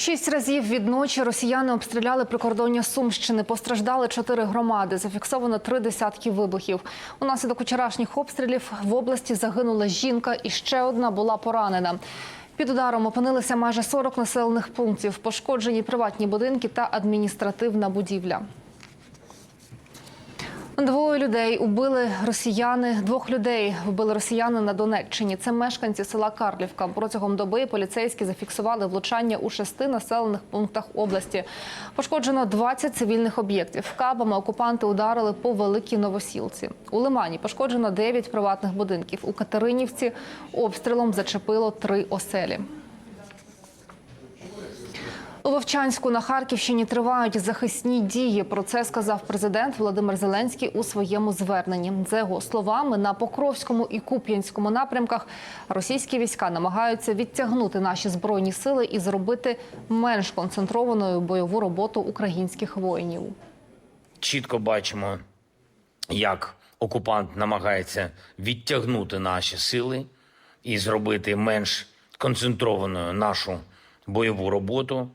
Шість разів від ночі росіяни обстріляли прикордоння Сумщини. Постраждали чотири громади. Зафіксовано три десятки вибухів. Унаслідок вчорашніх обстрілів в області загинула жінка і ще одна була поранена. Під ударом опинилися майже 40 населених пунктів. Пошкоджені приватні будинки та адміністративна будівля. Двоє людей убили росіяни. Двох людей вбили росіяни на Донеччині. Це мешканці села Карлівка. Протягом доби поліцейські зафіксували влучання у шести населених пунктах області. Пошкоджено 20 цивільних об'єктів. Кабами окупанти ударили по великій новосілці. У Лимані пошкоджено 9 приватних будинків. У Катеринівці обстрілом зачепило три оселі. У Вовчанську на Харківщині тривають захисні дії. Про це сказав президент Володимир Зеленський у своєму зверненні. За його словами, на Покровському і Куп'янському напрямках російські війська намагаються відтягнути наші збройні сили і зробити менш концентрованою бойову роботу українських воїнів. чітко бачимо, як окупант намагається відтягнути наші сили і зробити менш концентрованою нашу бойову роботу.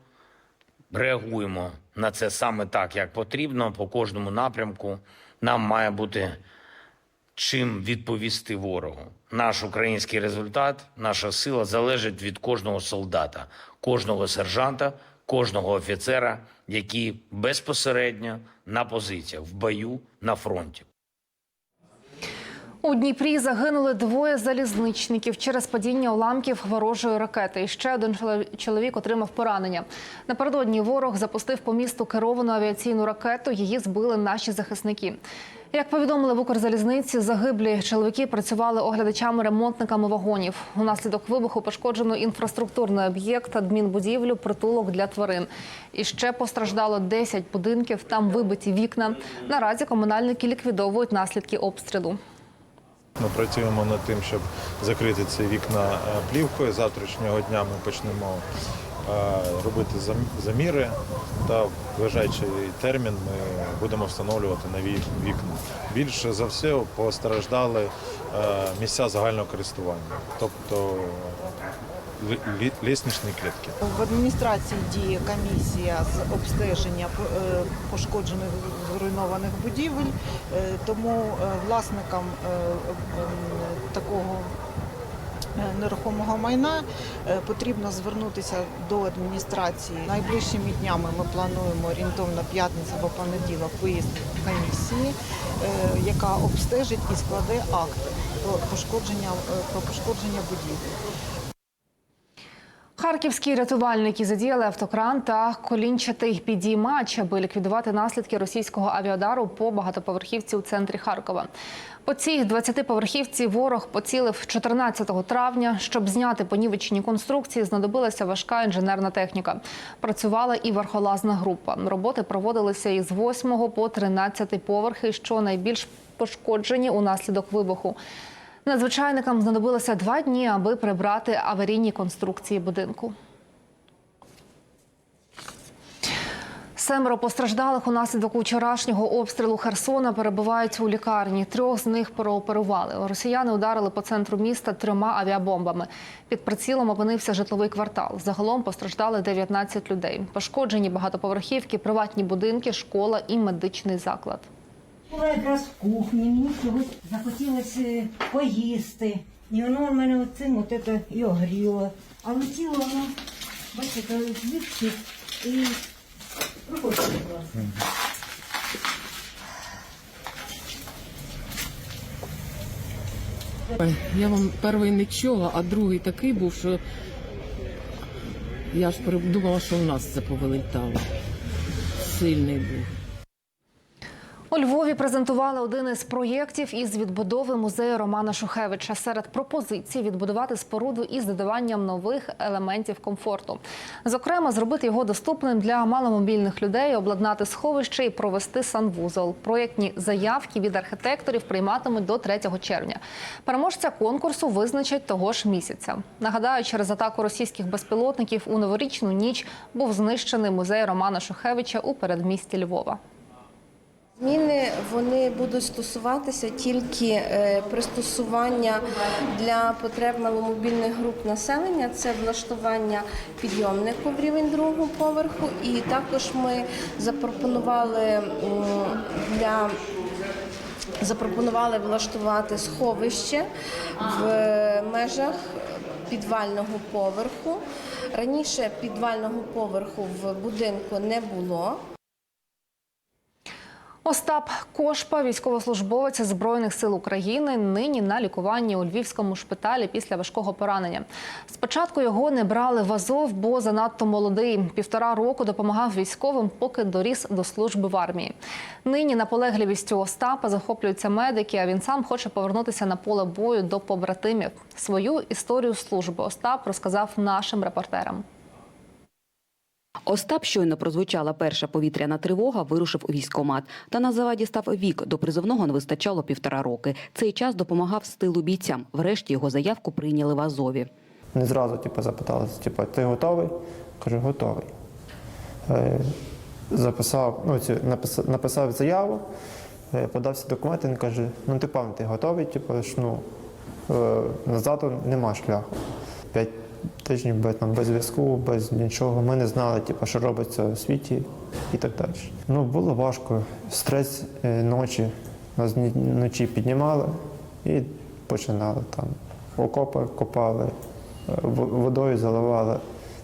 Реагуємо на це саме так, як потрібно, по кожному напрямку. Нам має бути чим відповісти ворогу. Наш український результат, наша сила залежить від кожного солдата, кожного сержанта, кожного офіцера, які безпосередньо на позиціях в бою на фронті. У Дніпрі загинули двоє залізничників через падіння уламків ворожої ракети. І ще один чоловік отримав поранення. Напередодні ворог запустив по місту керовану авіаційну ракету. Її збили наші захисники. Як повідомили в Укрзалізниці, загиблі чоловіки працювали оглядачами-ремонтниками вагонів. Унаслідок вибуху пошкоджено інфраструктурний об'єкт, адмінбудівлю, притулок для тварин. І ще постраждало 10 будинків. Там вибиті вікна. Наразі комунальники ліквідовують наслідки обстрілу. Ми працюємо над тим, щоб закрити ці вікна е, плівкою. Завтрашнього дня ми почнемо е, робити заміри та в ближайший термін ми будемо встановлювати нові вікна. Більше за все постраждали е, місця загального користування, тобто лі- лі- клітки. В адміністрації діє комісія з обстеження е, пошкоджених зруйнованих будівель, е, тому е, власникам такого нерухомого майна потрібно звернутися до адміністрації. Найближчими днями ми плануємо орієнтовно п'ятницю або понеділок виїзд комісії, яка обстежить і складе акт про пошкодження, про пошкодження будівель. Харківські рятувальники задіяли автокран та колінчатий підіймач, аби ліквідувати наслідки російського авіадару по багатоповерхівці у центрі Харкова. По цій 20-поверхівці ворог поцілив 14 травня. Щоб зняти понівечені конструкції, знадобилася важка інженерна техніка. Працювала і верхолазна група. Роботи проводилися із 8 по 13 поверхи, що найбільш пошкоджені унаслідок вибуху. Надзвичайникам знадобилося два дні, аби прибрати аварійні конструкції будинку. Семеро постраждалих унаслідок вчорашнього обстрілу Херсона перебувають у лікарні. Трьох з них прооперували. Росіяни ударили по центру міста трьома авіабомбами. Під прицілом опинився житловий квартал. Загалом постраждали 19 людей. Пошкоджені багатоповерхівки, приватні будинки, школа і медичний заклад. Була якраз в кухні, мені чогось захотілося поїсти. І воно в мене оцим от це і огріло. А летіло воно, бачите, звідси і проходить, будь ласка. Я вам перший не чула, а другий такий був, що я ж думала, що в нас це повилітало. Сильний був. У Львові презентували один із проєктів із відбудови музею Романа Шухевича. Серед пропозицій відбудувати споруду із додаванням нових елементів комфорту. Зокрема, зробити його доступним для маломобільних людей, обладнати сховище і провести санвузол. Проєктні заявки від архітекторів прийматимуть до 3 червня. Переможця конкурсу визначать того ж місяця. Нагадаю, через атаку російських безпілотників у новорічну ніч був знищений музей Романа Шухевича у передмісті Львова. Зміни вони будуть стосуватися тільки е, пристосування для потреб маломобільних груп населення. Це влаштування підйомнику в рівень другого поверху, і також ми запропонували для запропонували влаштувати сховище в межах підвального поверху. Раніше підвального поверху в будинку не було. Остап Кошпа, військовослужбовець Збройних сил України, нині на лікуванні у львівському шпиталі після важкого поранення. Спочатку його не брали в Азов, бо занадто молодий. Півтора року допомагав військовим, поки доріс до служби в армії. Нині наполегливістю Остапа захоплюються медики. А він сам хоче повернутися на поле бою до побратимів. Свою історію служби Остап розказав нашим репортерам. Остап щойно прозвучала перша повітряна тривога, вирушив у військкомат. Та на заваді став вік. До призовного не вистачало півтора роки. Цей час допомагав з тилу бійцям. Врешті його заявку прийняли в Азові. Не зразу типу, запиталися, типу, ти готовий? Кажу, готовий. Е, записав, ну, ці, написав, написав заяву, е, подався документи, він каже, ну ти певно, ти готовий, типу, ж, ну, е, назад нема шляху. П'ять тижнів без, там, без зв'язку, без нічого. Ми не знали, типу, що робиться у світі і так далі. Ну, було важко. Стрес е, ночі. Нас вночі піднімали і починали там. Окопи копали, е, водою заливали.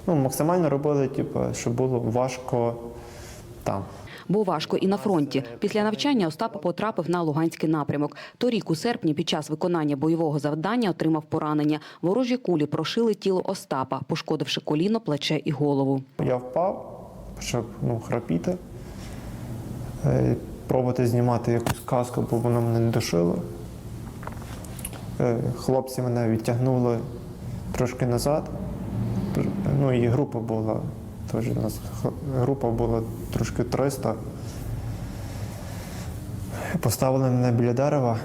Ну, максимально робили, типу, щоб було важко там. Бо важко і на фронті. Після навчання Остап потрапив на Луганський напрямок. Торік у серпні під час виконання бойового завдання отримав поранення. Ворожі кулі прошили тіло Остапа, пошкодивши коліно, плече і голову. Я впав, почав ну, храпіти, е, пробувати знімати якусь каску, бо воно мене не душило. Е, Хлопці мене відтягнули трошки назад. Ну і група була, теж у нас група була трошки 300. Поставили мене біля дерева,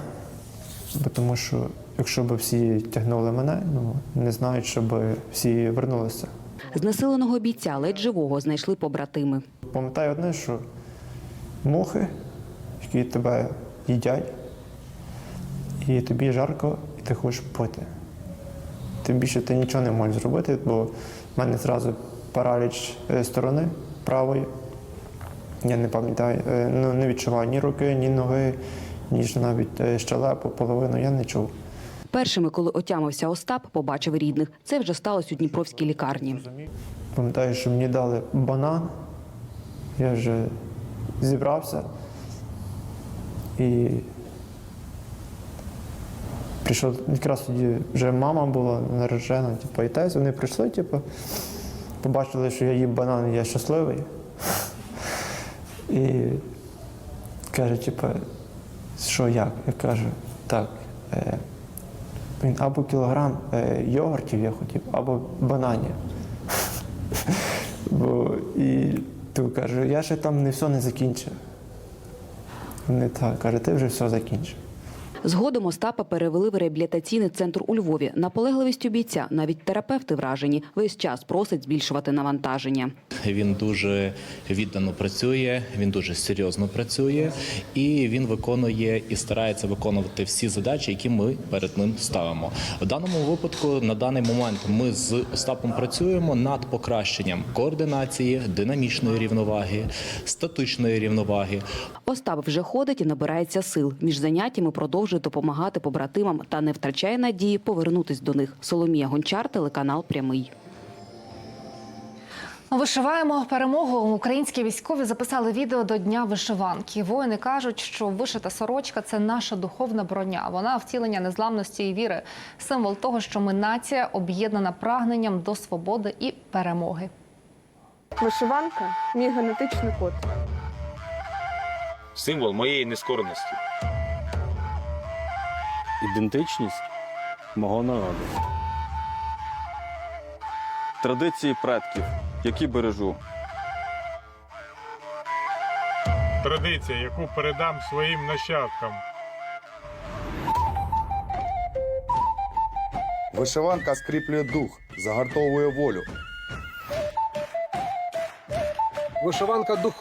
тому що якщо б всі тягнули мене, ну не знають, щоб всі вернулися. Знесиленого бійця ледь живого знайшли побратими. Пам'ятаю одне, що мухи, які тебе їдять, і тобі жарко, і ти хочеш пити. Тим більше ти нічого не можеш зробити, бо в мене зразу параліч е, сторони правої. Я не пам'ятаю, е, ну, не відчуваю ні руки, ні ноги, ні ж навіть е, щелепу, половину, я не чув. Першими, коли отямився Остап, побачив рідних. Це вже сталося у Дніпровській лікарні. Пам'ятаю, що мені дали банан, я вже зібрався і прийшов якраз тоді вже мама була наречена, типу, і тесть. Вони прийшли, типу, побачили, що я їм банан, я щасливий. І каже, типу, що як? Я кажу, так. Е, він або кілограм е, йогуртів я хотів, або бананів. Бо і ту кажу, я ще там не все не закінчив. Вони так, каже, ти вже все закінчив. Згодом Остапа перевели в реабілітаційний центр у Львові. Наполегливістю бійця навіть терапевти вражені. Весь час просить збільшувати навантаження. Він дуже віддано працює, він дуже серйозно працює, і він виконує і старається виконувати всі задачі, які ми перед ним ставимо. В даному випадку на даний момент ми з Остапом працюємо над покращенням координації, динамічної рівноваги, статичної рівноваги. Остап вже ходить і набирається сил. Між заняттями продовжує допомагати побратимам та не втрачає надії повернутись до них. Соломія Гончар, телеканал Прямий. Вишиваємо перемогу. Українські військові записали відео до Дня вишиванки. Воїни кажуть, що вишита сорочка це наша духовна броня. Вона втілення незламності і віри, символ того, що ми нація об'єднана прагненням до свободи і перемоги. Вишиванка мій генетичний код. символ моєї нескореності. ідентичність мого народу. Традиції предків, які бережу. Традиція, яку передам своїм нащадкам. Вишиванка скріплює дух, загартовує волю. Вишиванка дух